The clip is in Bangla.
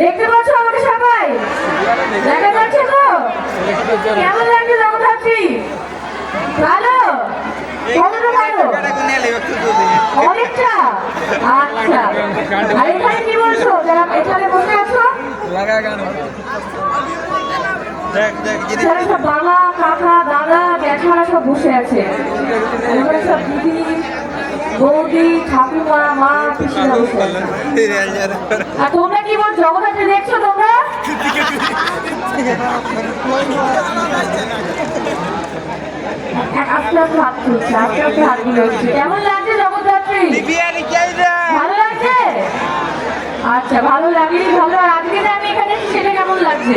দেখতে পাচ্ছ আমাকে সবাই দেখা যাচ্ছে তো কেমন লাগছে জগদ্ধাত্রী ভালো অনেকটা আচ্ছা আর এখানে কি বলছো যারা বাবা কাকা দাদা জ্যাঠারা সব বসে আছে সব দিদি মা তোমরা কি বল দেখছ তোমরা? কেমন লাগছে ভালো লাগছে? আচ্ছা ভালো লাগলেই ভালো। আজকে আমি এখানে সেটা কেমন লাগছে?